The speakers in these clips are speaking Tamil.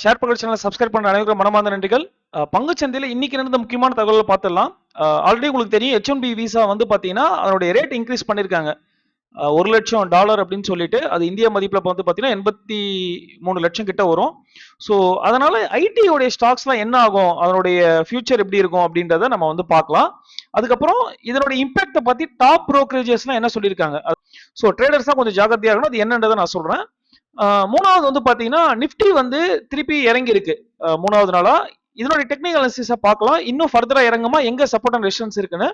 ஷேர் பங்கு சேனலை சப்ஸ்கிரைப் பண்ற அனைவருக்கும் மனமார்ந்த நன்றிகள். பங்கு சந்தையில் இன்னைக்கு நடந்த முக்கியமான தகவலை பார்த்துடலாம். ஆல்ரெடி உங்களுக்கு தெரியும் ஹெச் ஒன் பி விசா வந்து பார்த்தீங்கன்னா அதனுடைய ரேட் இன்க்ரீஸ் பண்ணியிருக்காங்க ஒரு லட்சம் டாலர் அப்படின்னு சொல்லிட்டு அது இந்திய மதிப்பில் வந்து பார்த்தீங்கன்னா எண்பத்தி மூணு லட்சம் கிட்ட வரும். ஸோ அதனால ஐடியோடைய ஸ்டாக்ஸ்லாம் என்ன ஆகும் அதனுடைய ஃபியூச்சர் எப்படி இருக்கும் அப்படின்றத நம்ம வந்து பார்க்கலாம். அதுக்கப்புறம் இதனுடைய இம்பாக்டை பற்றி டாப் ப்ரோக்கரேஜஸ்லாம் என்ன சொல்லியிருக்காங்க? ஸோ ட்ரேடர்ஸ் தான் கொஞ்சம் ஜாகிரதையாக இருக்கணும். அது என்னன்றதை நான் சொல்கிறேன் மூணாவது வந்து பாத்தீங்கன்னா நிஃப்டி வந்து திருப்பி இறங்கி இருக்கு மூணாவது நாளா. இதனுடைய டெக்னிக்கல் அனாலிசிஸை பார்க்கலாம். இன்னும் ஃபர்தரா இறங்குமா? எங்க சப்போர்ட் அண்ட் ரெசிஸ்டன்ஸ் இருக்குன்னு.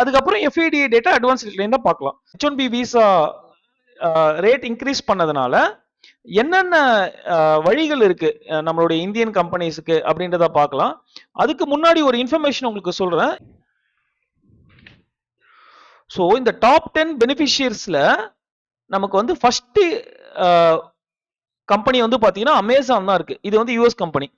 அதுக்கப்புறம் எஃப்ஐடி டேட்டா அட்வான்ஸ் தான் பார்க்கலாம். H one B visa rate increase பண்ணதுனால என்னென்ன வழிகள் இருக்கு? நம்மளுடைய இந்தியன் கம்பெனிஸுக்கு அப்படின்றத பார்க்கலாம். அதுக்கு முன்னாடி ஒரு இன்ஃபர்மேஷன் உங்களுக்கு சொல்றேன். ஸோ இந்த டாப் டென் பெனிஃபிஷியர்ஸில் நமக்கு வந்து ஃபஸ்ட்டு கம்பெனி வந்து பார்த்தீங்கன்னா அமேசான் தான் இருக்கு. இது வந்து யூஎஸ் கம்பெனி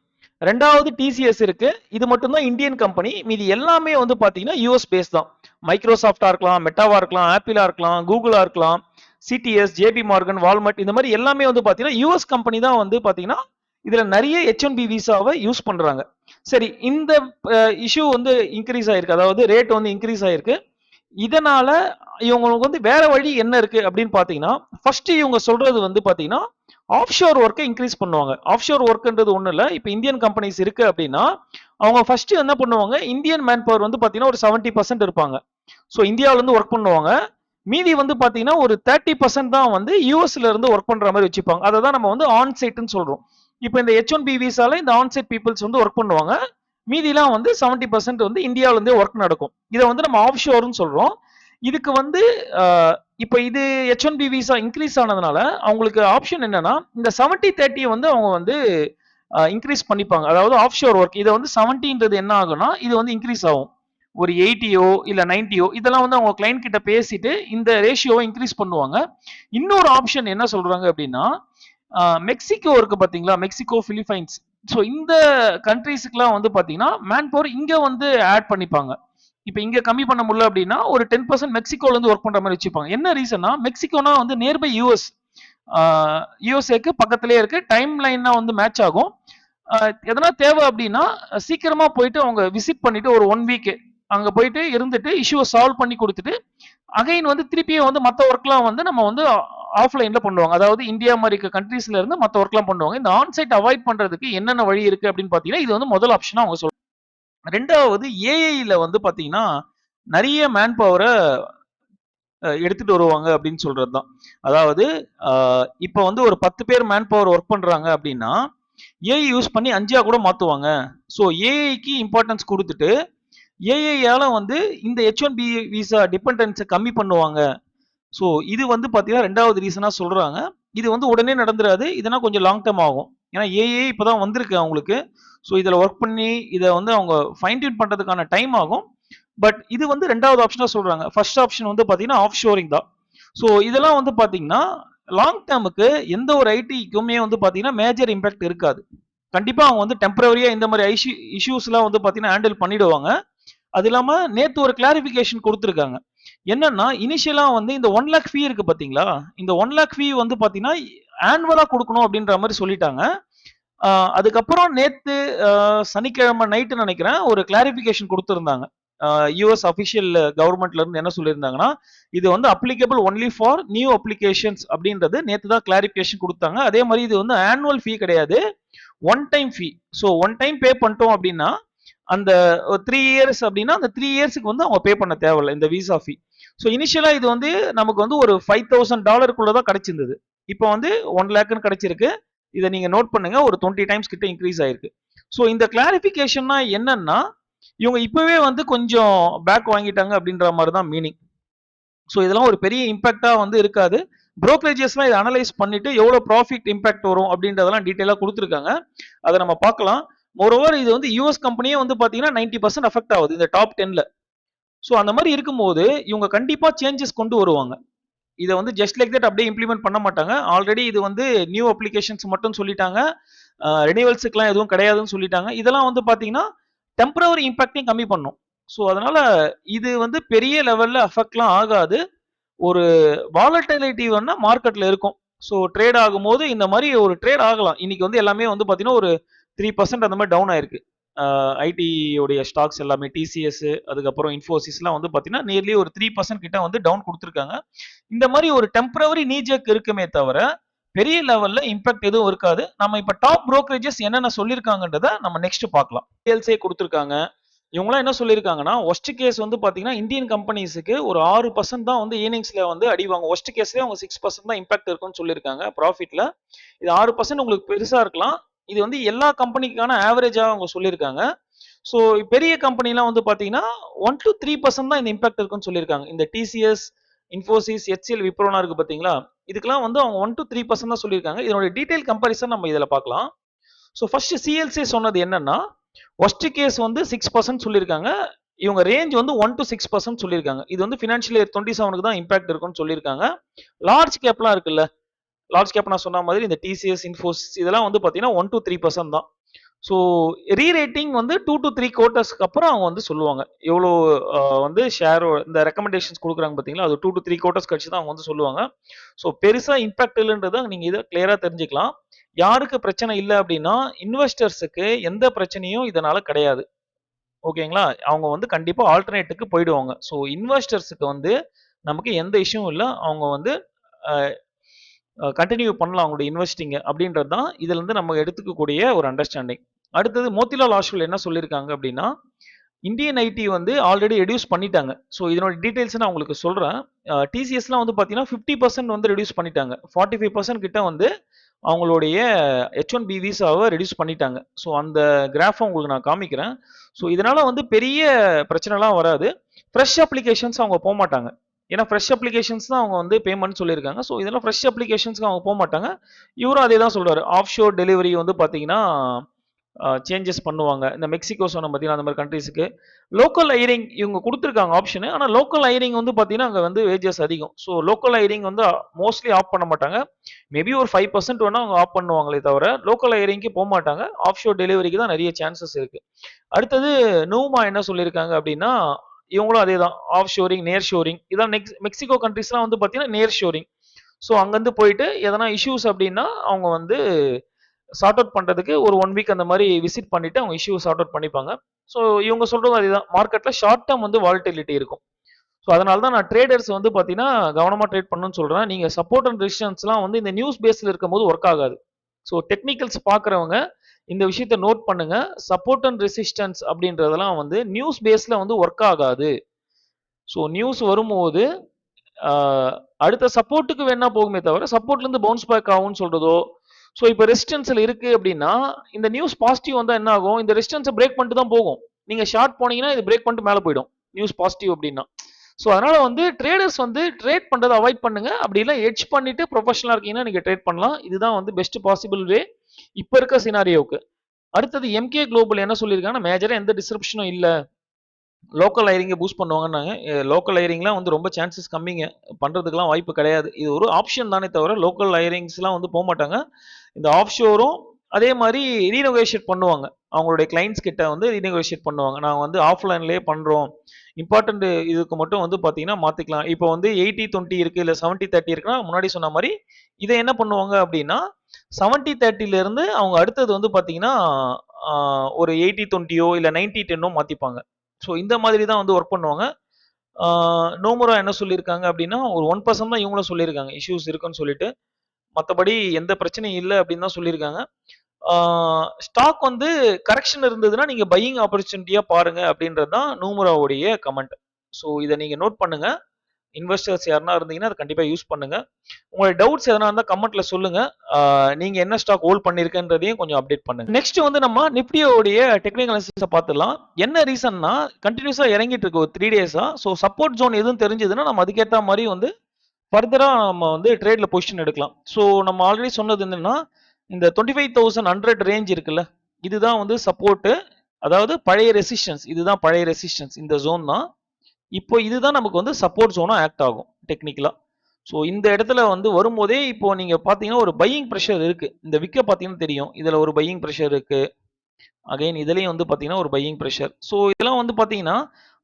ரெண்டாவது டிசிஎஸ் இருக்கு. இது மட்டும்தான் இந்தியன் கம்பெனி மீதி எல்லாமே வந்து பார்த்தீங்கன்னா யூஎஸ் பேஸ் தான். மைக்ரோசாஃப்டா இருக்கலாம் மெட்டாவா இருக்கலாம் ஆப்பிளா இருக்கலாம் கூகுளா இருக்கலாம் சிடிஎஸ் ஜேபி மார்கன் வால்மெட் இந்த மாதிரி எல்லாமே வந்து பார்த்தீங்கன்னா யூஎஸ் கம்பெனி தான் வந்து பார்த்தீங்கன்னா இதுல நிறைய ஹெச் ஒன் பி விசாவை யூஸ் பண்றாங்க. சரி இந்த இஷ்யூ வந்து இன்க்ரீஸ் ஆயிருக்கு. அதாவது ரேட் வந்து இன்க்ரீஸ் ஆயிருக்கு. இதனால இவங்களுக்கு வந்து வேற வழி என்ன இருக்கு அப்படின்னு பாத்தீங்கன்னா ஃபர்ஸ்ட் இவங்க சொல்றது வந்து பாத்தீங்கன்னா ஆஃப்ஷோர் ஒர்க்கை இன்க்ரீஸ் பண்ணுவாங்க. ஆஃப்ஷோர் ஒர்க்குன்றது ஒன்றும் இல்லை. இப்போ இந்தியன் கம்பெனிஸ் இருக்குது அப்படின்னா அவங்க ஃபர்ஸ்ட் என்ன பண்ணுவாங்க? இந்தியன் மேன் பவர் வந்து பார்த்தீங்கன்னா ஒரு செவன்ட்டி பர்சன்ட் இருப்பாங்க. ஸோ இந்தியாவிலேருந்து ஒர்க் பண்ணுவாங்க. மீதி வந்து பார்த்தீங்கன்னா ஒரு தேர்ட்டி பர்சன்ட் தான் வந்து யூஎஸ்ல இருந்து ஒர்க் பண்ணுற மாதிரி வச்சுப்பாங்க. அதை தான் நம்ம வந்து ஆன் சைட்னு சொல்கிறோம் இப்போ இந்த ஹெச் ஒன் பி விசால இந்த ஆன் சைட் பீப்புள்ஸ் வந்து ஒர்க் பண்ணுவாங்க. மீதிலாம் வந்து செவன்ட்டி பர்சன்ட் வந்து இந்தியாவிலேருந்தே ஒர்க் நடக்கும். இதை வந்து நம்ம ஆஃப் ஷோர்னு சொல்கிறோம் இதுக்கு வந்து இப்போ இது H one B visa increase ஆனதுனால அவங்களுக்கு ஆப்ஷன் என்னன்னா இந்த செவன்ட்டி தேர்ட்டியை வந்து அவங்க வந்து இன்க்ரீஸ் பண்ணிப்பாங்க. அதாவது ஆஃப் ஷோர் ஒர்க் இதை வந்து செவன்ட்டின்றது என்ன ஆகும்னா இது வந்து இன்க்ரீஸ் ஆகும். ஒரு எயிட்டியோ இல்லை நைன்ட்டியோ இதெல்லாம் வந்து அவங்க கிளைண்ட் கிட்ட பேசிட்டு இந்த ரேஷியோவை இன்க்ரீஸ் பண்ணுவாங்க. இன்னொரு ஆப்ஷன் என்ன சொல்றாங்க அப்படின்னா மெக்சிகோ இருக்கு பார்த்தீங்களா மெக்சிகோ பிலிப்பைன்ஸ் ஸோ இந்த கண்ட்ரீஸுக்குலாம் வந்து பார்த்தீங்கன்னா மேன் பவர் இங்கே வந்து ஆட் பண்ணிப்பாங்க. இப்போ இங்க கம்மி பண்ண முடியல அப்படின்னா ஒரு டென் பர்சன்ட் மெக்சிகோல இருந்து ஒர்க் பண்ற மாதிரி வச்சுப்பாங்க. என்ன ரீசன்னா மெக்சிகோனா வந்து நியர்பை யூஎஸ் யூஎஸ்ஏக்கு பக்கத்திலே இருக்கு. டைம் லைன்னா வந்து மேட்ச் ஆகும். எதனா தேவை அப்படின்னா சீக்கிரமா போயிட்டு அவங்க விசிட் பண்ணிட்டு ஒரு ஒன் வீக் அங்க போயிட்டு இருந்துட்டு இஷ்யூவை சால்வ் பண்ணி கொடுத்துட்டு அகைன் வந்து திருப்பியும் வந்து மற்ற ஒர்க்லாம் வந்து நம்ம வந்து ஆஃப்லைன்ல பண்ணுவாங்க. அதாவது இந்தியா மாதிரி இருக்க கண்ட்ரீஸ்ல இருந்து மற்ற ஒர்க்லாம் பண்ணுவாங்க. இந்த ஆன்சைட் அவாய்ட் பண்றதுக்கு என்னென்ன வழி இருக்கு அப்படின்னு பாத்தீங்கன்னா இது வந்து முதல் ஆப்ஷனா அவங்க சொல்லுவாங்க ரெண்டாவது ஏஐல வந்து பாத்தீங்கன்னா நிறைய மேன் பவரை எடுத்துட்டு வருவாங்க அப்படின்னு சொல்றது தான் அதாவது இப்போ வந்து ஒரு பத்து பேர் மேன் பவர் ஒர்க் பண்றாங்க அப்படின்னா ஏஐ யூஸ் பண்ணி அஞ்சா கூட மாத்துவாங்க. ஸோ ஏஐக்கு இம்பார்ட்டன்ஸ் கொடுத்துட்டு ஏஐயால வந்து இந்த ஹெச் ஒன் பி விசா டிபெண்டன்ஸை கம்மி பண்ணுவாங்க. ஸோ இது வந்து பார்த்தீங்கன்னா ரெண்டாவது ரீசனாக சொல்கிறாங்க இது வந்து உடனே நடந்துராது. இதெல்லாம் கொஞ்சம் லாங் டேர்ம் ஆகும். ஏன்னா ஏஏ இப்போ தான் வந்திருக்கு அவங்களுக்கு. ஸோ இதில் ஒர்க் பண்ணி இதை வந்து அவங்க ஃபைன் டியூன் பண்ணுறதுக்கான டைம் ஆகும். பட் இது வந்து ரெண்டாவது ஆப்ஷனாக சொல்கிறாங்க ஃபர்ஸ்ட் ஆப்ஷன் வந்து பார்த்தீங்கன்னா ஆஃப் ஷோரிங் தான். ஸோ இதெல்லாம் வந்து பார்த்தீங்கன்னா லாங் டேர்முக்கு எந்த ஒரு ஐடிக்குமே வந்து பார்த்தீங்கன்னா மேஜர் இம்பாக்ட் இருக்காது. கண்டிப்பாக அவங்க வந்து டெம்பரவரியாக இந்த மாதிரி ஐஷு இஷ்யூஸ்லாம் வந்து பார்த்தீங்கன்னா ஹேண்டில் பண்ணிடுவாங்க. அது இல்லாமல் நேற்று ஒரு கிளாரிஃபிகேஷன் கொடுத்துருக்காங்க. என்னன்னா இனிஷியலா வந்து இந்த ஒன் லேக் ஃபீ இருக்கு பாத்தீங்களா? இந்த ஒன் லேக் ஃபீ வந்து பாத்தீங்கன்னா ஆனுவலா கொடுக்கணும் அப்படின்ற மாதிரி சொல்லிட்டாங்க. அதுக்கப்புறம் நேத்து சனிக்கிழமை நைட்டு நினைக்கிறேன் ஒரு கிளாரிபிகேஷன் கொடுத்துருந்தாங்க. யூஎஸ் அஃபிஷியல் கவர்மெண்ட்ல இருந்து என்ன சொல்லியிருந்தாங்கன்னா இது வந்து applicable only for new applications அப்படின்றது நேத்து தான் கிளாரிஃபிகேஷன் கொடுத்தாங்க. அதே மாதிரி இது வந்து ஆனுவல் ஃபீ கிடையாது. One time fee so one time pay பண்ணிட்டோம் அப்படின்னா அந்த த்ரீ இயர்ஸ் அப்படின்னா அந்த த்ரீ இயர்ஸ்க்கு வந்து அவங்க பே பண்ண தேவையில்ல இந்த விசா ஃபீ ஸோ இனிஷியலாக இது வந்து நமக்கு வந்து ஒரு ஃபைவ் தௌசண்ட் டாலருக்குள்ள தான் கிடைச்சிருந்தது. இப்போ வந்து ஒன் லேக்னு கிடைச்சிருக்கு. இதை நீங்கள் நோட் பண்ணுங்க. ஒரு டுவெண்ட்டி டைம்ஸ் கிட்ட இன்க்ரீஸ் ஆயிருக்கு. ஸோ இந்த கிளாரிஃபிகேஷன்னா என்னன்னா இவங்க இப்போவே வந்து கொஞ்சம் பேக் வாங்கிட்டாங்க அப்படின்ற மாதிரி தான் மீனிங் ஸோ இதெல்லாம் ஒரு பெரிய இம்பாக்டாக வந்து இருக்காது. ப்ரோக்கரேஜஸ்லாம் இதை அனலைஸ் பண்ணிட்டு எவ்வளோ ப்ராஃபிட் இம்பாக்ட் வரும் அப்படின்றதெல்லாம் டீட்டெயிலாக கொடுத்துருக்காங்க. அதை நம்ம பார்க்கலாம். மோரோவர் இது வந்து யூஎஸ் கம்பெனியே வந்து பார்த்தீங்கன்னா நைன்டி பர்சன்ட் அஃபெக்ட் ஆகுது. இந்த டாப் டென்ல ஸோ அந்த மாதிரி இருக்கும்போது இவங்க கண்டிப்பாக சேஞ்சஸ் கொண்டு வருவாங்க. இதை வந்து ஜஸ்ட் லைக் தட் அப்படியே இம்ப்ளிமெண்ட் பண்ண மாட்டாங்க. ஆல்ரெடி இது வந்து நியூ அப்ளிகேஷன்ஸ் மட்டும் சொல்லிட்டாங்க. ரெனிவல்ஸுக்குலாம் எதுவும் கிடையாதுன்னு சொல்லிட்டாங்க. இதெல்லாம் வந்து பார்த்தீங்கன்னா டெம்பரவரி இம்பாக்டையும் கம்மி பண்ணும். ஸோ அதனால இது வந்து பெரிய லெவலில் அஃபெக்ட்லாம் ஆகாது. ஒரு வாலட்டிலிட்டி வேணா மார்க்கெட்டில் இருக்கும். ஸோ ட்ரேட் ஆகும்போது இந்த மாதிரி ஒரு ட்ரேட் ஆகலாம். இன்னைக்கு வந்து எல்லாமே வந்து பார்த்தீங்கன்னா ஒரு த்ரீ பர்சன்ட் அந்த மாதிரி டவுன் ஆயிருக்கு. ஐடியோடைய ஸ்டாக்ஸ் எல்லாமே டிசிஎஸ் அதுக்கப்புறம் இன்ஃபோசிஸ்லாம் வந்து பார்த்தீங்கன்னா நியர்லி ஒரு த்ரீ பர்சன்ட் கிட்ட வந்து டவுன் கொடுத்துருக்காங்க. இந்த மாதிரி ஒரு டெம்பரவரி நீஜக் இருக்குமே தவிர பெரிய லெவல்ல இம்பாக்ட் எதுவும் இருக்காது. நம்ம இப்ப டாப் புரோக்கரேஜஸ் என்னென்ன சொல்லியிருக்காங்கன்றத நம்ம நெக்ஸ்ட் பார்க்கலாம். டீல்ஸே கொடுத்துருக்காங்க. இவங்களாம் என்ன சொல்லியிருக்காங்கன்னா ஒஸ்ட் கேஸ் வந்து பார்த்தீங்கன்னா இந்தியன் கம்பெனிஸுக்கு ஒரு ஆறு பர்சன்ட் தான் வந்து ஈனிங்ஸில் வந்து அடிவாங்க ஒஸ்ட் கேஸ்லேயே அவங்க சிக்ஸ் பர்சன்ட் தான் இம்பாக்ட் இருக்கும்னு சொல்லியிருக்காங்க ப்ராஃபிட்ல இது ஆறு பர்சன்ட் உங்களுக்கு பெருசாக இருக்கலாம். இது வந்து எல்லா கம்பெனிக்கான ஆவரேஜாக அவங்க சொல்லியிருக்காங்க. ஸோ பெரிய கம்பெனிலாம் வந்து பார்த்தீங்கன்னா ஒன் டு த்ரீ பர்சன்ட் தான் இந்த இம்பாக்ட் இருக்குன்னு சொல்லியிருக்காங்க. இந்த டிசிஎஸ் இன்ஃபோசிஸ் ஹெச்சிஎல் விப்ரோனா இருக்கு பார்த்தீங்களா இதுக்கெல்லாம் வந்து அவங்க ஒன் டு த்ரீ பர்சன்ட் தான் சொல்லியிருக்காங்க. இதனுடைய டீடைல் கம்பாரிசன் நம்ம இதில் பார்க்கலாம். ஸோ ஃபர்ஸ்ட் சிஎல்சி சொன்னது என்னன்னா ஒஸ்ட் கேஸ் வந்து சிக்ஸ் பர்சன்ட் சொல்லியிருக்காங்க. இவங்க ரேஞ்ச் வந்து ஒன் டு சிக்ஸ் பர்சன்ட் சொல்லியிருக்காங்க. இது வந்து ஃபினான்ஷியல் இயர் டுவெண்ட்டி செவனுக்கு தான் இம்பாக்ட் இருக்கும்னு சொல்லியிருக்காங்க. லார்ஜ் கேப்லாம் இருக்குல்ல லார்ஜ் கேப் நான் சொன்ன மாதிரி இந்த டிசிஎஸ் இன்ஃபோசிஸ் இதெல்லாம் வந்து பார்த்தீங்கன்னா ஒன் டு த்ரீ பர்சன்ட் தான். ஸோ ரீரேட்டிங் வந்து டூ டு த்ரீ குவார்ட்டர்ஸ்க்கு அப்புறம் அவங்க வந்து சொல்லுவாங்க. எவ்வளோ வந்து ஷேர் இந்த ரெக்கமெண்டேஷன்ஸ் கொடுக்குறாங்க பார்த்தீங்களா அது டூ டு த்ரீ குவார்ட்டர்ஸ் கழிச்சு தான் அவங்க வந்து சொல்லுவாங்க. ஸோ பெருசாக இம்பாக்ட் இல்லைன்றதை நீங்கள் இதை கிளியராக தெரிஞ்சுக்கலாம். யாருக்கு பிரச்சனை இல்லை அப்படின்னா இன்வெஸ்டர்ஸுக்கு எந்த பிரச்சனையும் இதனால் கிடையாது. ஓகேங்களா? அவங்க வந்து கண்டிப்பாக ஆல்டர்னேட்டுக்கு போயிடுவாங்க. ஸோ இன்வெஸ்டர்ஸுக்கு வந்து நமக்கு எந்த இஷ்யூவும் இல்லை. அவங்க வந்து கண்டினியூ பண்ணலாம் அவங்களுடைய இன்வெஸ்டிங் அப்படின்றது தான் இதுலேருந்து நம்ம எடுத்துக்கக்கூடிய ஒரு அண்டர்ஸ்டாண்டிங் அடுத்தது மோத்திலால் ஆஷ்வல் என்ன சொல்லியிருக்காங்க அப்படின்னா இந்தியன் ஐடி வந்து ஆல்ரெடி ரெடியூஸ் பண்ணிட்டாங்க. ஸோ இதனோட டீட்டெயில்ஸ் நான் உங்களுக்கு சொல்கிறேன் டிசிஎஸ்லாம் வந்து பார்த்தீங்கன்னா ஃபிஃப்டி பர்சன்ட் வந்து ரெடியூஸ் பண்ணிட்டாங்க. ஃபார்ட்டி ஃபைவ் பர்சன்ட் கிட்ட வந்து அவங்களுடைய ஹெச் ஒன் பி விசாவை ரெடியூஸ் பண்ணிட்டாங்க. ஸோ அந்த கிராஃபை உங்களுக்கு நான் காமிக்கிறேன். ஸோ இதனால் வந்து பெரிய பிரச்சனைலாம் வராது. ஃப்ரெஷ் அப்ளிகேஷன்ஸ் அவங்க போக மாட்டாங்க ஏன்னா ஃப்ரெஷ் அப்ளிகேஷன்ஸ் தான் அவங்க வந்து பேமெண்ட் சொல்லியிருக்காங்க. ஸோ இதெல்லாம் ஃப்ரெஷ் அப்ளிகேஷன்ஸ்க்கு அவங்க போக மாட்டாங்க. இவரும் அதே தான் சொல்கிறார் ஆஃப் ஷோர் டெலிவரி வந்து பார்த்தீங்கன்னா சேஞ்சஸ் பண்ணுவாங்க. இந்த மெக்சிகோ சொன்ன பார்த்தீங்கன்னா அந்த மாதிரி கண்ட்ரீஸுக்கு லோக்கல் ஐரிங் இவங்க கொடுத்துருக்காங்க ஆப்ஷனு ஆனால் லோக்கல் ஐரிங் வந்து பார்த்தீங்கன்னா அங்கே வந்து வேஜஸ் அதிகம். ஸோ லோக்கல் ஐரிங் வந்து மோஸ்ட்லி ஆஃப் பண்ண மாட்டாங்க. மேபி ஒரு ஃபைவ் பர்சன்ட் வேணால் அவங்க ஆஃப் பண்ணுவாங்களே தவிர லோக்கல் ஐரிங்க்கு போக மாட்டாங்க. ஆஃப் ஷோர் டெலிவரிக்கு தான் நிறைய சான்சஸ் இருக்குது அடுத்தது நூமா என்ன சொல்லியிருக்காங்க அப்படின்னா இவங்களும் அதே தான் ஆஃப் ஷோரிங் நேர் ஷோரிங் இதான் நெக்ஸ்ட் மெக்சிகோ கண்ட்ரிஸ்லாம் வந்து பார்த்தீங்கன்னா நேர் ஷோரிங் ஸோ அங்கேருந்து போயிட்டு எதனா இஷ்யூஸ் அப்படின்னா அவங்க வந்து சார்ட் அவுட் பண்ணுறதுக்கு ஒரு ஒன் வீக் அந்த மாதிரி விசிட் பண்ணிவிட்டு அவங்க இஷ்யூ சார்ட் அவுட் பண்ணிப்பாங்க. ஸோ இவங்க சொல்றது அதுதான். மார்க்கெட்டில் ஷார்ட் டேர்ம் வந்து வால்டிலிட்டி இருக்கும். ஸோ அதனால தான் நான் ட்ரேடர்ஸ் வந்து பார்த்தீங்கன்னா கவனமாக ட்ரேட் பண்ணணும்னு சொல்கிறேன் நீங்கள் சப்போர்ட் அண்ட் ரெசிஸ்டன்ஸ்லாம் வந்து இந்த நியூஸ் பேஸில் இருக்கும்போது ஒர்க் ஆகாது. ஸோ டெக்னிக்கல்ஸ் பார்க்குறவங்க இந்த விஷயத்தை நோட் பண்ணுங்க. சப்போர்ட் அண்ட் ரெசிஸ்டன்ஸ் அப்படின்றதெல்லாம் வந்து நியூஸ் பேஸில் வந்து ஒர்க் ஆகாது. ஸோ நியூஸ் வரும்போது அடுத்த சப்போர்ட்டுக்கு வேணா போகுமே தவிர சப்போர்ட்லேருந்து பவுன்ஸ் பேக் ஆகும்னு சொல்கிறதோ ஸோ இப்போ ரெசிஸ்டன்ஸில் இருக்குது அப்படின்னா இந்த நியூஸ் பாசிட்டிவ் வந்தால் என்ன ஆகும்? இந்த ரெசிஸ்டன்ஸை பிரேக் பண்ணிட்டு தான் போகும். நீங்கள் ஷார்ட் போனீங்கன்னா இது பிரேக் பண்ணிட்டு மேலே போயிடும். நியூஸ் பாசிட்டிவ் அப்படின்னா. ஸோ அதனால் வந்து ட்ரேடர்ஸ் வந்து ட்ரேட் பண்ணுறதை அவாய்ட் பண்ணுங்கள் அப்படி இல்லை எட்ஜ் பண்ணிவிட்டு ப்ரொஃபஷனலாக இருக்கீங்கன்னா நீங்கள் ட்ரேட் பண்ணலாம். இதுதான் வந்து பெஸ்ட் பாசிபிள் வே இப்போ இருக்க சினாரியோவுக்கு அடுத்தது எம்கே குளோபல் என்ன சொல்லியிருக்காங்கன்னா மேஜராக எந்த டிஸ்கிரிப்ஷனும் இல்லை. லோக்கல் ஐரிங்கை பூஸ்ட் பண்ணுவாங்கன்னாங்க. லோக்கல் ஐரிங்லாம் வந்து ரொம்ப சான்சஸ் கம்மிங்க. பண்ணுறதுக்குலாம் வாய்ப்பு கிடையாது. இது ஒரு ஆப்ஷன் தானே தவிர லோக்கல் ஐரிங்ஸ்லாம் வந்து போக மாட்டாங்க இந்த ஆஃப் ஷோரும் அதே மாதிரி ரீநெகோஷியேட் பண்ணுவாங்க. அவங்களுடைய கிளைண்ட்ஸ் கிட்ட வந்து ரீநெகோஷியேட் பண்ணுவாங்க. நாங்கள் வந்து ஆஃப்லைன்லேயே பண்ணுறோம் இம்பார்ட்டன்ட் இதுக்கு மட்டும் வந்து பார்த்தீங்கன்னா மாற்றிக்கலாம் இப்போ வந்து எயிட்டி டுவெண்ட்டி இருக்குது இல்லை செவன்ட்டி தேர்ட்டி இருக்குன்னா முன்னாடி சொன்ன மாதிரி இதை என்ன பண்ணுவாங்க அப்படின்னா செவன்ட்டி தேர்ட்டிலேருந்து அவங்க அடுத்தது வந்து பார்த்தீங்கன்னா ஒரு எயிட்டி டுவெண்ட்டியோ இல்லை நைன்டி டென்னோ மாற்றிப்பாங்க ஸோ இந்த மாதிரி தான் வந்து ஒர்க் பண்ணுவாங்க. நோமுரா என்ன சொல்லியிருக்காங்க அப்படின்னா ஒரு ஒன் பர்சன்ட் தான் இவங்களும் சொல்லியிருக்காங்க இஷ்யூஸ் இருக்குன்னு சொல்லிட்டு. மற்றபடி எந்த பிரச்சனையும் இல்லை அப்படின்னு தான் சொல்லியிருக்காங்க ஸ்டாக் வந்து கரெக்ஷன் இருந்ததுன்னா நீங்கள் பையிங் ஆப்பர்ச்சுனிட்டியாக பாருங்க அப்படின்றது தான் நூமுராவுடைய கமெண்ட் ஸோ இதை நீங்கள் நோட் பண்ணுங்கள் இன்வெஸ்டர்ஸ் யாருன்னா இருந்தீங்கன்னா அதை கண்டிப்பாக யூஸ் பண்ணுங்க. உங்களுடைய டவுட்ஸ் எதனா இருந்தால் கமெண்ட்ல சொல்லுங்க. நீங்க என்ன ஸ்டாக் ஹோல்ட் பண்ணிருக்கன்றதையும் கொஞ்சம் அப்டேட் பண்ணுங்க. நெக்ஸ்ட் வந்து நம்ம நிப்டியோடைய டெக்னிக்கல் அனாலிசிஸை பார்த்துலாம் என்ன ரீசன்னா கண்டினியூஸா இறங்கிட்டு இருக்கு ஒரு த்ரீ டேஸா ஸோ சப்போர்ட் ஜோன் எதுவும் தெரிஞ்சதுன்னா நம்ம அதுக்கேற்ற மாதிரி வந்து ஃபர்தராக நம்ம வந்து ட்ரேடில் பொசிஷன் எடுக்கலாம். ஸோ நம்ம ஆல்ரெடி சொன்னது என்னன்னா இந்த twenty five thousand hundred range இருக்குல்ல இதுதான் வந்து சப்போர்ட்டு அதாவது பழைய ரெசிஸ்டன்ஸ் இதுதான் பழைய ரெசிஸ்டன்ஸ் இந்த ஜோன் தான். இப்போ இதுதான் நமக்கு வந்து சப்போர்ட் ஜோனாக ஆக்ட் ஆகும் டெக்னிக்கலாக ஸோ இந்த இடத்துல வந்து வரும்போதே இப்போ நீங்கள் பார்த்தீங்கன்னா ஒரு பையிங் ப்ரெஷர் இருக்குது இந்த விக்க பார்த்தீங்கன்னா தெரியும். இதில் ஒரு பையிங் ப்ரெஷர் இருக்குது அகைன் இதுலேயும் வந்து பார்த்தீங்கன்னா ஒரு பையிங் ப்ரெஷர் ஸோ இதெல்லாம் வந்து பார்த்தீங்கன்னா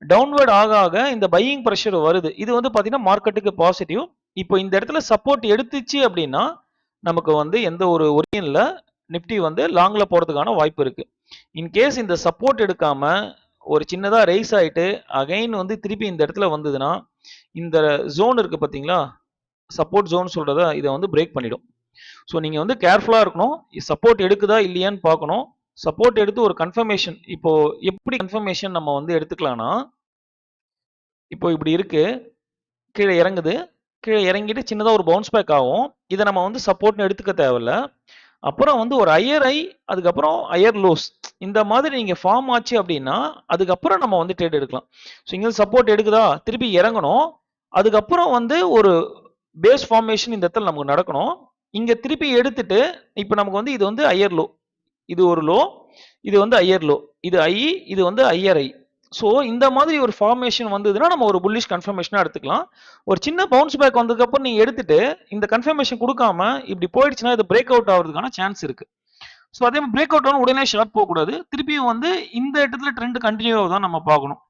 டவுன்வர்ட் ஆக ஆக இந்த பையிங் ப்ரெஷர் வருது. இது வந்து பார்த்தீங்கன்னா மார்க்கெட்டுக்கு பாசிட்டிவ் இப்போ இந்த இடத்துல சப்போர்ட் எடுத்துச்சு அப்படின்னா நமக்கு வந்து எந்த ஒரு ஒரியனில் நிப்டி வந்து லாங்கில் போகிறதுக்கான வாய்ப்பு இருக்குது இன்கேஸ் இந்த சப்போர்ட் எடுக்காமல் ஒரு சின்னதாக ரைஸ் ஆகிட்டு அகைன் வந்து திருப்பி இந்த இடத்துல வந்ததுன்னா இந்த ஜோன் இருக்குது பார்த்தீங்களா சப்போர்ட் ஜோன் சொல்கிறத இதை வந்து பிரேக் பண்ணிடும். ஸோ நீங்கள் வந்து கேர்ஃபுல்லாக இருக்கணும். சப்போர்ட் எடுக்குதா இல்லையான்னு பார்க்கணும். சப்போர்ட் எடுத்து ஒரு கன்ஃபர்மேஷன் இப்போது எப்படி கன்ஃபர்மேஷன் நம்ம வந்து எடுத்துக்கலாம்னா இப்போ இப்படி இருக்குது கீழே இறங்குது. கீழே இறங்கிட்டு சின்னதாக ஒரு பவுன்ஸ் பேக் ஆகும். இதை நம்ம வந்து சப்போர்ட்னு எடுத்துக்க தேவையில்ல. அப்புறம் வந்து ஒரு ஹையர் ஐ அதுக்கப்புறம் ஹையர் லோஸ். இந்த மாதிரி நீங்கள் ஃபார்ம் ஆச்சு அப்படின்னா அதுக்கப்புறம் நம்ம வந்து ட்ரேட் எடுக்கலாம். ஸோ இங்கே சப்போர்ட் எடுக்குதா? திருப்பி இறங்கணும். அதுக்கப்புறம் வந்து ஒரு பேஸ் ஃபார்மேஷன் இந்த இடத்துல நமக்கு நடக்கணும். இங்கே திருப்பி எடுத்துட்டு இப்போ நமக்கு வந்து இது வந்து ஹையர் லோ. இது ஒரு லோ இது வந்து ஹையர் லோ. இது ஐ இது வந்து ஹையர் ஐ. ஸோ இந்த மாதிரி ஒரு ஃபார்மேஷன் வந்ததுன்னா நம்ம ஒரு புல்லிஷ் கன்ஃபர்மேஷனாக எடுத்துக்கலாம். ஒரு சின்ன பவுன்ஸ் பேக் வந்ததுக்கப்புறம் நீங்கள் எடுத்துட்டு இந்த கன்ஃபர்மேஷன் கொடுக்காம இப்படி போயிடுச்சுன்னா இது பிரேக் அவுட் ஆகிறதுக்கான சான்ஸ் இருக்கு. ஸோ அதே மாதிரி பிரேக் அவுட் ஆகணும் உடனே ஷார்ட் போகக்கூடாது திருப்பியும் வந்து இந்த இடத்துல ட்ரெண்ட் கண்டினியூ தான் நம்ம பார்க்கணும்.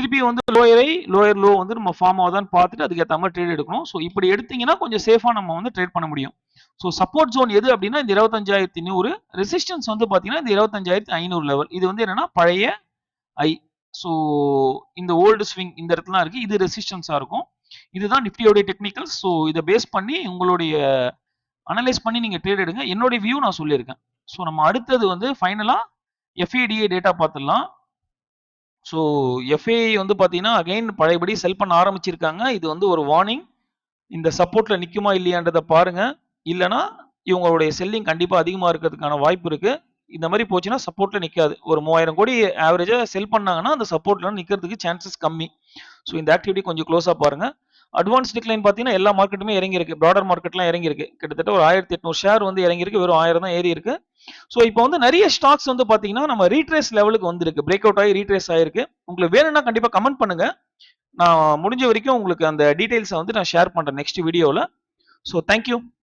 திருப்பி வந்து லோயர் ஐ லோயர் லோ வந்து நம்ம ஃபார்ம் ஆகுதான்னு பார்த்துட்டு அதுக்கேற்ற மாதிரி ட்ரேட் எடுக்கணும். ஸோ இப்படி எடுத்தீங்கன்னா கொஞ்சம் சேஃபாக நம்ம வந்து ட்ரேட் பண்ண முடியும். ஸோ சப்போர்ட் ஜோன் எது அப்படின்னா இந்த இருபத்தஞ்சாயிரத்தி நூறு. ரெசிஸ்டன்ஸ் வந்து பார்த்தீங்கன்னா இந்த இருபத்தஞ்சாயிரத்தி ஐநூறு லெவல் இது வந்து என்னன்னா பழைய ஐ ஸோ இந்த ஓல்டு ஸ்விங் இந்த இடத்துல இருக்குது இது ரெசிஸ்டன்ஸாக இருக்கும். இதுதான் நிஃப்டியோடைய டெக்னிக்கல்ஸ் ஸோ இதை பேஸ் பண்ணி உங்களுடைய அனலைஸ் பண்ணி நீங்கள் ட்ரேட் எடுங்க. என்னுடைய வியூ நான் சொல்லியிருக்கேன். ஸோ நம்ம அடுத்தது வந்து ஃபைனலாக எஃப்ஏடிஏ டேட்டா பார்த்துடலாம். ஸோ எஃப்ஏ வந்து பார்த்தீங்கன்னா அகைன் பழையபடி செல் பண்ண ஆரம்பிச்சிருக்காங்க. இது வந்து ஒரு வார்னிங் இந்த சப்போர்ட்டில் நிற்குமா இல்லையான்றதை பாருங்க. இல்லைனா இவங்களுடைய செல்லிங் கண்டிப்பாக அதிகமாக இருக்கிறதுக்கான வாய்ப்பு இருக்குது இந்த மாதிரி போச்சுன்னா சப்போர்ட்ல நிற்காது ஒரு மூவாயிரம் கோடி ஆவரேஜாக செல் பண்ணாங்கன்னா அந்த சப்போர்ட்ல நிற்கிறதுக்கு சான்சஸ் கம்மி. ஸோ இந்த ஆக்டிவிட்டி கொஞ்சம் க்ளோஸாக பாருங்க. அட்வான்ஸ் டிக்ளைன் பார்த்தீங்கன்னா எல்லா மார்க்கெட்டுமே இறங்கி இருக்கு ப்ராடர் மார்க்கெட்லாம் இறங்கிருக்கு கிட்டத்தட்ட ஒரு ஆயிரத்தி எட்நூறு ஷேர் வந்து இறங்கிருக்கு வெறும் ஆயிரம் தான் ஏறி இருக்கு. ஸோ இப்போ வந்து நிறைய ஸ்டாக்ஸ் வந்து பார்த்தீங்கன்னா நம்ம ரீட்ரேஸ் லெவலுக்கு வந்திருக்கு. பிரேக் அவுட் ஆகி ரீட்ரேஸ் ஆயிருக்கு. உங்களுக்கு வேணும்னா கண்டிப்பாக கமெண்ட் பண்ணுங்க. நான் முடிஞ்ச வரைக்கும் உங்களுக்கு அந்த டீட்டெயில்ஸை வந்து நான் ஷேர் பண்ணுறேன் நெக்ஸ்ட் வீடியோவில் ஸோ தேங்க்யூ